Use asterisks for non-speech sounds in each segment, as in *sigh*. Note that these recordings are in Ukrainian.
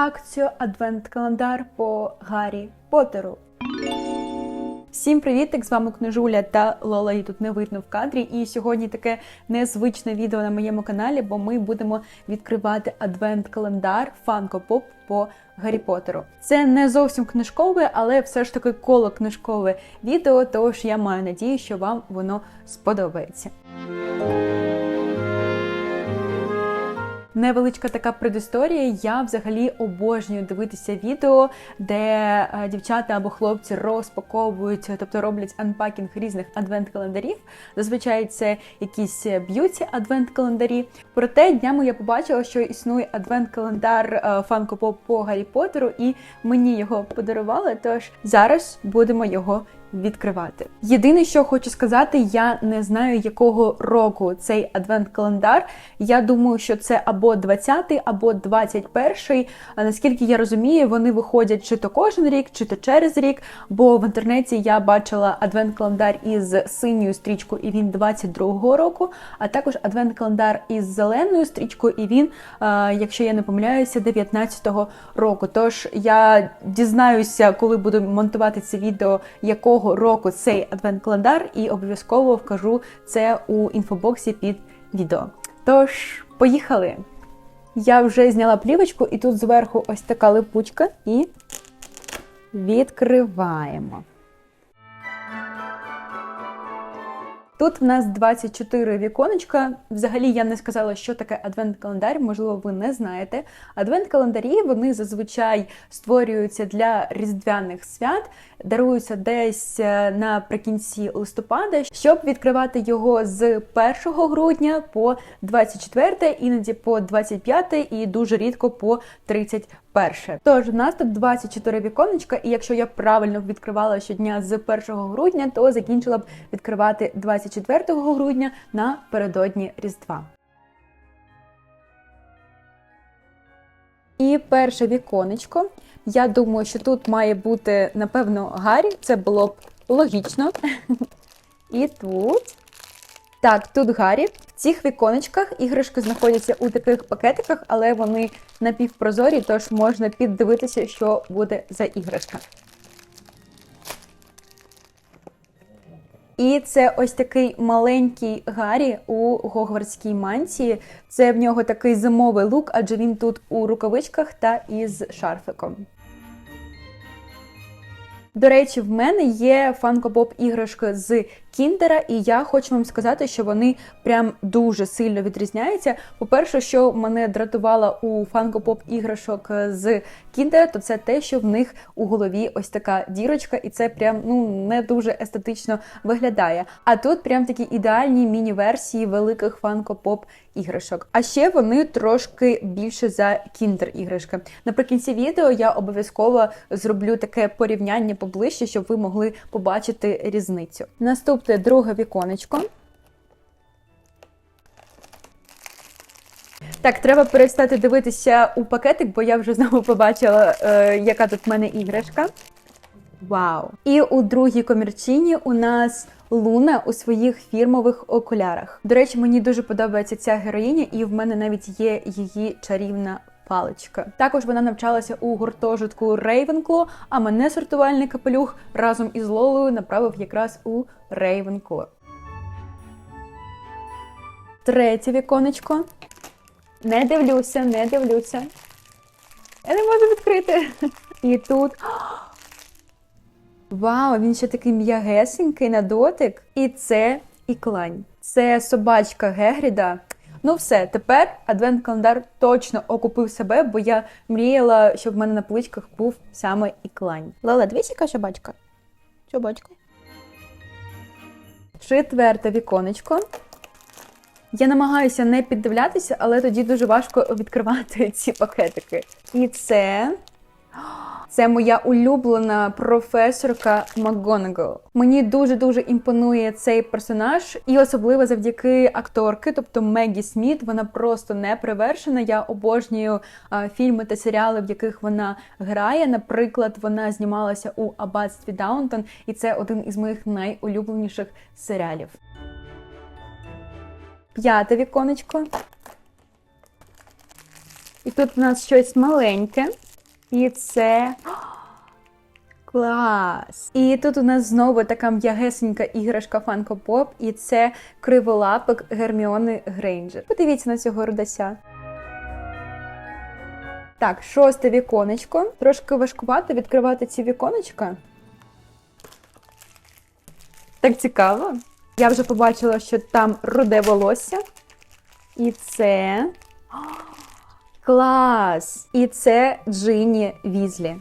акцію Адвент-календар по Гаррі Поттеру. Всім привіт! З вами Книжуля та Лола, її тут не видно в кадрі. І сьогодні таке незвичне відео на моєму каналі, бо ми будемо відкривати адвент-календар Funko Pop по Гаррі Поттеру. Це не зовсім книжкове, але все ж таки коло книжкове відео, тож я маю надію, що вам воно сподобається. Невеличка така предісторія. Я взагалі обожнюю дивитися відео, де е, дівчата або хлопці розпаковують, тобто роблять анпакінг різних адвент-календарів. Зазвичай це якісь б'юті адвент-календарі. Проте днями я побачила, що існує адвент-календар Funko Pop по Гаррі Поттеру, і мені його подарували. Тож зараз будемо його відкривати. Єдине, що хочу сказати, я не знаю, якого року цей адвент-календар. Я думаю, що це або 20-й, або 21-й. А Наскільки я розумію, вони виходять чи то кожен рік, чи то через рік. Бо в інтернеті я бачила адвент-календар із синьою стрічкою, і він 22-го року, а також адвент-календар із зеленою стрічкою, і він, якщо я не помиляюся, 19-го року. Тож я дізнаюся, коли буду монтувати це відео, якого року цей адвент-календар, і обов'язково вкажу це у інфобоксі під відео. Тож, поїхали! Я вже зняла плівочку, і тут зверху ось така липучка, і відкриваємо. Тут в нас 24 віконечка. Взагалі я не сказала, що таке адвент-календар, можливо, ви не знаєте. Адвент-календарі вони зазвичай створюються для різдвяних свят, даруються десь е, наприкінці листопада, щоб відкривати його з 1 грудня по 24, іноді по 25 і дуже рідко по 30 перше. Тож у нас тут 24 віконечка, і якщо я правильно відкривала щодня з 1 грудня, то закінчила б відкривати 24 грудня напередодні Різдва. І перше віконечко. Я думаю, що тут має бути, напевно, Гаррі. Це було б логічно. *laughs* І тут. Так, тут Гаррі. Цих віконечках іграшки знаходяться у таких пакетиках, але вони напівпрозорі, тож можна піддивитися, що буде за іграшка. І це ось такий маленький Гаррі у Гогвардській мантії. Це в нього такий зимовий лук, адже він тут у рукавичках та із шарфиком. До речі, в мене є Pop іграшки з Кіндера, і я хочу вам сказати, що вони прям дуже сильно відрізняються. По-перше, що мене дратувало у Pop іграшок з Кіндера, то це те, що в них у голові ось така дірочка, і це прям ну не дуже естетично виглядає. А тут прям такі ідеальні міні-версії великих Pop іграшок. А ще вони трошки більше за кіндер іграшки. Наприкінці відео я обов'язково зроблю таке порівняння поближче, щоб ви могли побачити різницю. Наступне друге віконечко. Так, треба перестати дивитися у пакетик, бо я вже знову побачила, е, яка тут в мене іграшка. Вау! І у другій комірчині у нас Луна у своїх фірмових окулярах. До речі, мені дуже подобається ця героїня, і в мене навіть є її чарівна паличка. Також вона навчалася у гуртожитку Рейвенкло, а мене сортувальний капелюх разом із Лолою направив якраз у Рейвенкло. Третє віконечко. Не дивлюся, не дивлюся. Я не можу відкрити. *laughs* І тут. *gasps* Вау, він ще такий м'ягесенький на дотик. І це іклань. Це собачка Гегріда. Ну все, тепер адвент-календар точно окупив себе, бо я мріяла, щоб в мене на поличках був саме іклань. Лала, дивись, яка собачка? Собачка. Четверте віконечко. Я намагаюся не піддивлятися, але тоді дуже важко відкривати *laughs* ці пакетики. І це. Це моя улюблена професорка МакГонагал. Мені дуже дуже імпонує цей персонаж, і особливо завдяки акторки, тобто Мегі Сміт. Вона просто не привершена. Я обожнюю а, фільми та серіали, в яких вона грає. Наприклад, вона знімалася у Аббатстві Даунтон, і це один із моїх найулюбленіших серіалів. П'яте віконечко. І тут у нас щось маленьке. І це. Клас! І тут у нас знову така м'ягесенька іграшка Funko Pop, і це криволапик Герміони Грейнджер. Подивіться на цього рудася. Так, шосте віконечко. Трошки важкувато відкривати ці віконечка. Так цікаво. Я вже побачила, що там руде волосся. І це. Клас! І це Джині Візлі.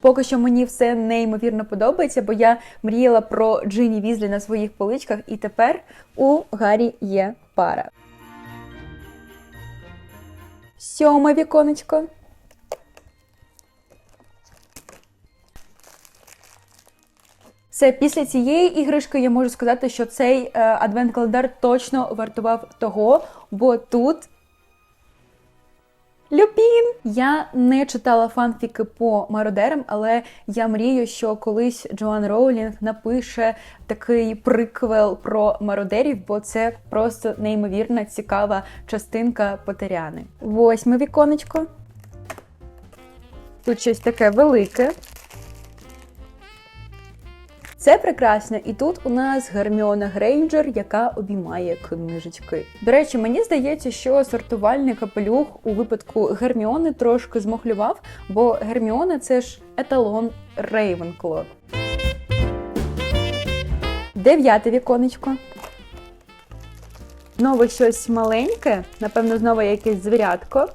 Поки що мені все неймовірно подобається, бо я мріяла про Джині Візлі на своїх поличках, і тепер у Гаррі є пара. Сьоме віконечко. Все, після цієї іграшки я можу сказати, що цей е, адвент-календар точно вартував того, бо тут Люпін! Я не читала фанфіки по мародерам, але я мрію, що колись Джоан Роулінг напише такий приквел про мародерів, бо це просто неймовірна цікава частинка Потеряни. Восьме віконечко. Тут щось таке велике. Це прекрасно, і тут у нас Герміона Грейнджер, яка обіймає книжечки. До речі, мені здається, що сортувальний капелюх у випадку Герміони трошки змохлював, бо Герміона це ж еталон Рейвенкло. Дев'яте віконечко. Знову щось маленьке, напевно, знову якесь звірятко.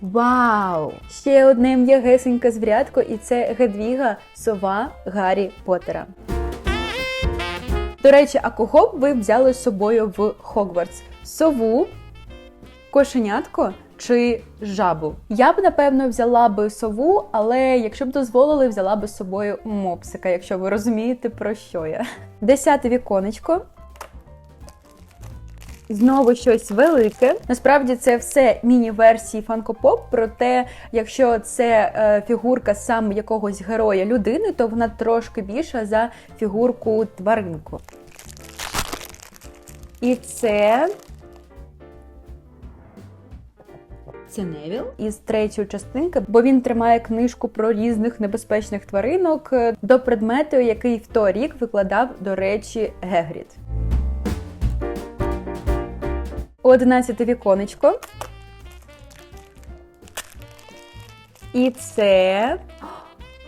Вау! Ще одне м'ягесеньке звірятко, і це Гедвіга сова Гаррі Поттера. До речі, а кого б ви взяли з собою в Хогвартс? Сову, кошенятко чи жабу? Я б, напевно, взяла би сову, але якщо б дозволили, взяла би з собою мопсика, якщо ви розумієте, про що я. Десяте віконечко. Знову щось велике. Насправді це все міні-версії Pop, проте, якщо це е, фігурка саме якогось героя людини, то вона трошки більша за фігурку тваринку. І це. Це Невіл із третьої частинки, бо він тримає книжку про різних небезпечних тваринок е, до предмету, який в той рік викладав, до речі, Гегрід. Одинадцяте віконечко. І це.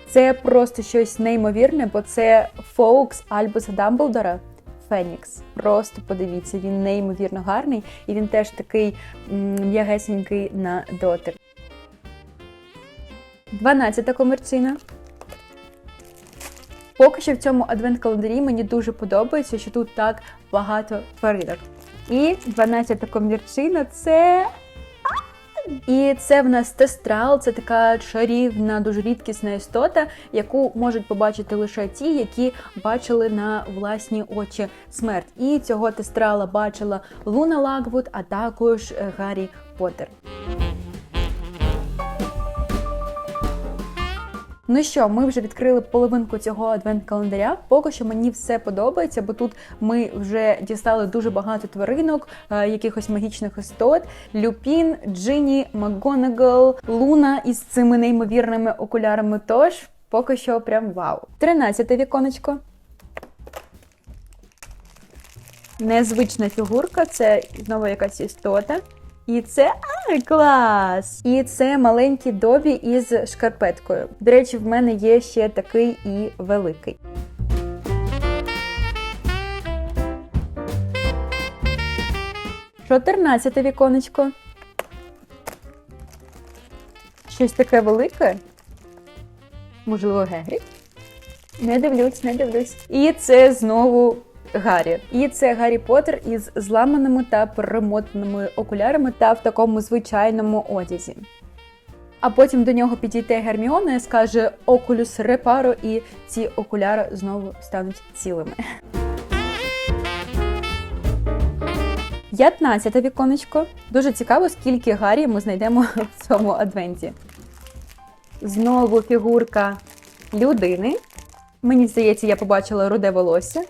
Це просто щось неймовірне, бо це Фоукс Альбуса Дамблдора Фенікс. Просто подивіться, він неймовірно гарний, і він теж такий м'ягесенький на дотик. Дванадцята комерційна. Поки що в цьому адвент-календарі мені дуже подобається, що тут так багато тваринок. І 12-та комірчина це. І це в нас тестрал, це така чарівна, дуже рідкісна істота, яку можуть побачити лише ті, які бачили на власні очі смерть. І цього тестрала бачила Луна Лагвуд, а також е, Гаррі Поттер. Ну що, ми вже відкрили половинку цього адвент-календаря. Поки що мені все подобається, бо тут ми вже дістали дуже багато тваринок, е, якихось магічних істот: Люпін, Джині, Макгонагал, Луна із цими неймовірними окулярами. Тож поки що прям вау. Тринадцяте віконечко. Незвична фігурка, це знову якась істота. І це клас! І це маленький добі із шкарпеткою. До речі, в мене є ще такий і великий. Чотирнадцяте віконечко. Щось таке велике. Можливо, Гегрі? Не дивлюсь, не дивлюсь. І це знову Гаррі. І це Гаррі Поттер із зламаними та перемотаними окулярами та в такому звичайному одязі. А потім до нього підійде Герміона і скаже Окулюс репаро, і ці окуляри знову стануть цілими. 15 віконечко. Дуже цікаво, скільки Гаррі ми знайдемо *laughs* в цьому адвенті. Знову фігурка людини. Мені здається, я побачила руде волосся.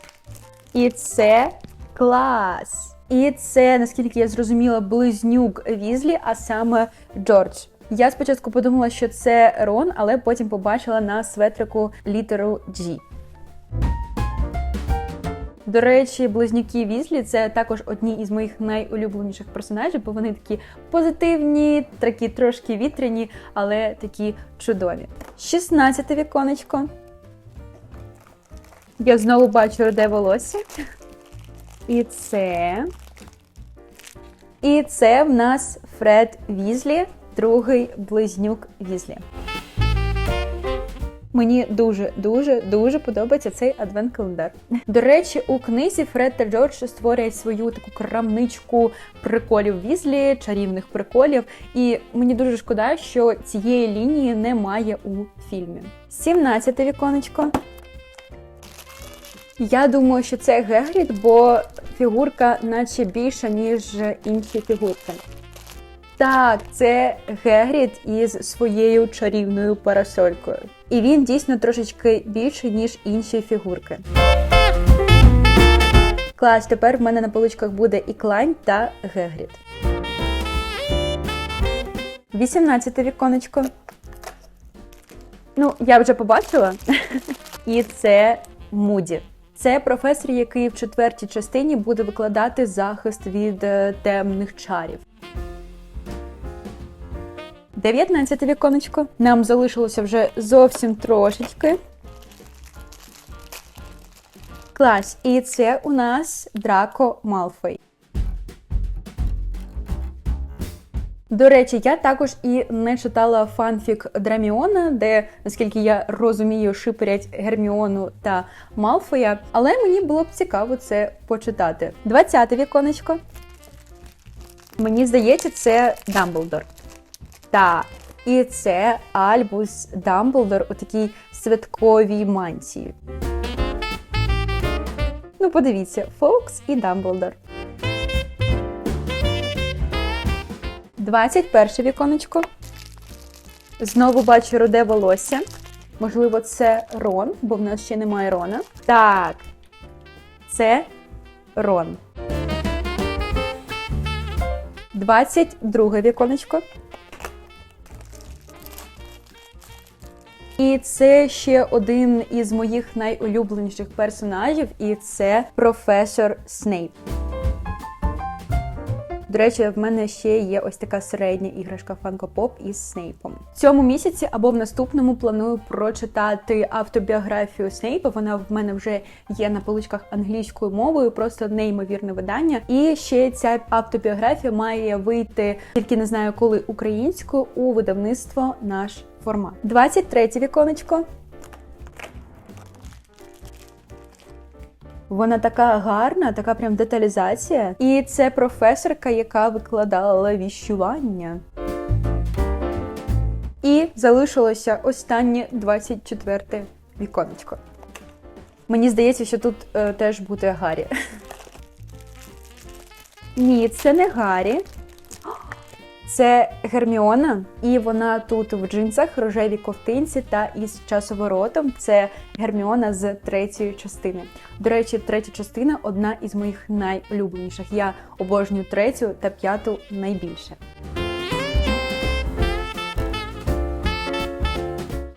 І це клас! І це, наскільки я зрозуміла, близнюк Візлі, а саме Джордж. Я спочатку подумала, що це Рон, але потім побачила на светрику літеру G. До речі, близнюки Візлі це також одні із моїх найулюбленіших персонажів, бо вони такі позитивні, такі трошки вітряні, але такі чудові. 16 віконечко. Я знову бачу роде волосся. І це. І це в нас Фред Візлі, другий близнюк Візлі. Мені дуже дуже подобається цей адвент-календар. До речі, у книзі Фред та Джордж створюють свою таку крамничку приколів Візлі, чарівних приколів. І мені дуже шкода, що цієї лінії немає у фільмі. 17 віконечко. Я думаю, що це Гегрід, бо фігурка наче більша, ніж інші фігурки. Так, це Гегрід із своєю чарівною парасолькою. І він дійсно трошечки більший, ніж інші фігурки. Клас, тепер в мене на поличках буде і Клайн та Гегрід. 18 віконечко. Ну, я вже побачила. *laughs* І це Муді. Це професор, який в четвертій частині буде викладати захист від е, темних чарів. 19 віконечко. Нам залишилося вже зовсім трошечки. Клас. І це у нас Драко Малфой. До речі, я також і не читала фанфік Драміона, де, наскільки я розумію, шиперять Герміону та Малфоя. Але мені було б цікаво це почитати. 20 віконечко. Мені здається, це Дамблдор. Так, і це Альбус Дамблдор у такій святковій мантії. Ну, подивіться, Фокс і Дамблдор. 21 віконечко. Знову бачу руде волосся. Можливо, це Рон, бо в нас ще немає Рона. Так, це Рон. 22 віконечко. І це ще один із моїх найулюбленіших персонажів, і це професор Снейп. До речі, в мене ще є ось така середня іграшка Funko Pop із Снейпом. В цьому місяці або в наступному планую прочитати автобіографію Снейпа. Вона в мене вже є на поличках англійською мовою, просто неймовірне видання. І ще ця автобіографія має вийти тільки не знаю коли українською у видавництво наш формат. 23 віконечко. Вона така гарна, така прям деталізація. І це професорка, яка викладала віщування. І залишилося останнє 24 віконечко. Мені здається, що тут е, теж буде Гаррі. *laughs* Ні, це не Гаррі. Це Герміона, і вона тут в джинсах, рожевій ковтинці та із часоворотом. Це Герміона з третьої частини. До речі, третя частина одна із моїх найулюбленіших. Я обожнюю третю та п'яту найбільше.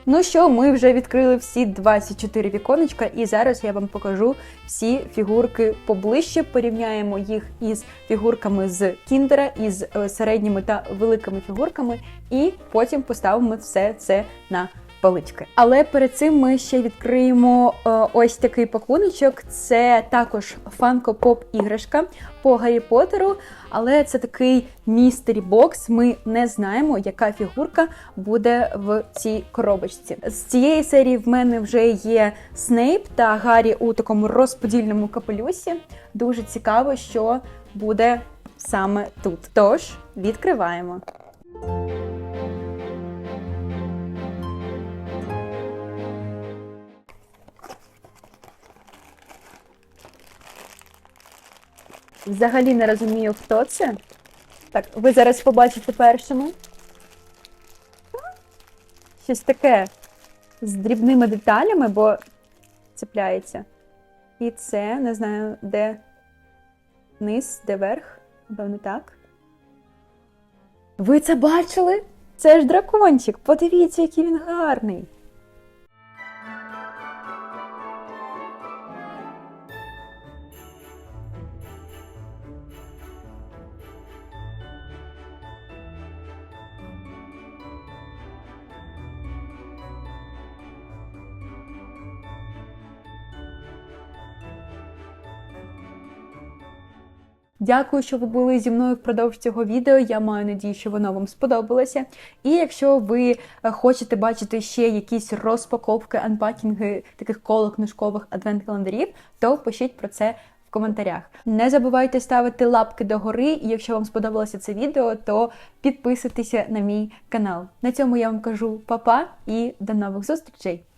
Ну що, ми вже відкрили всі 24 віконечка, і зараз я вам покажу всі фігурки поближче. Порівняємо їх із фігурками з Кіндера, із е, середніми та великими фігурками, і потім поставимо все це на полички. Але перед цим ми ще відкриємо е, ось такий пакуночок. Це також Funko Pop іграшка по Гаррі Поттеру, але це такий містері бокс. Ми не знаємо, яка фігурка буде в цій коробочці. З цієї серії в мене вже є Снейп та Гаррі у такому розподільному капелюсі. Дуже цікаво, що буде саме тут. Тож відкриваємо. Взагалі не розумію, хто це. Так, ви зараз побачите першому. Щось таке з дрібними деталями, бо цепляється. І це, не знаю, де. низ, де верх, напевно, так. Ви це бачили? Це ж дракончик. Подивіться, який він гарний. Дякую, що ви були зі мною впродовж цього відео. Я маю надію, що воно вам сподобалося. І якщо ви е, хочете бачити ще якісь розпаковки, анпакінги таких коло книжкових адвент-календарів, то пишіть про це в коментарях. Не забувайте ставити лапки догори, і якщо вам сподобалося це відео, то підписуйтеся на мій канал. На цьому я вам кажу па-па і до нових зустрічей!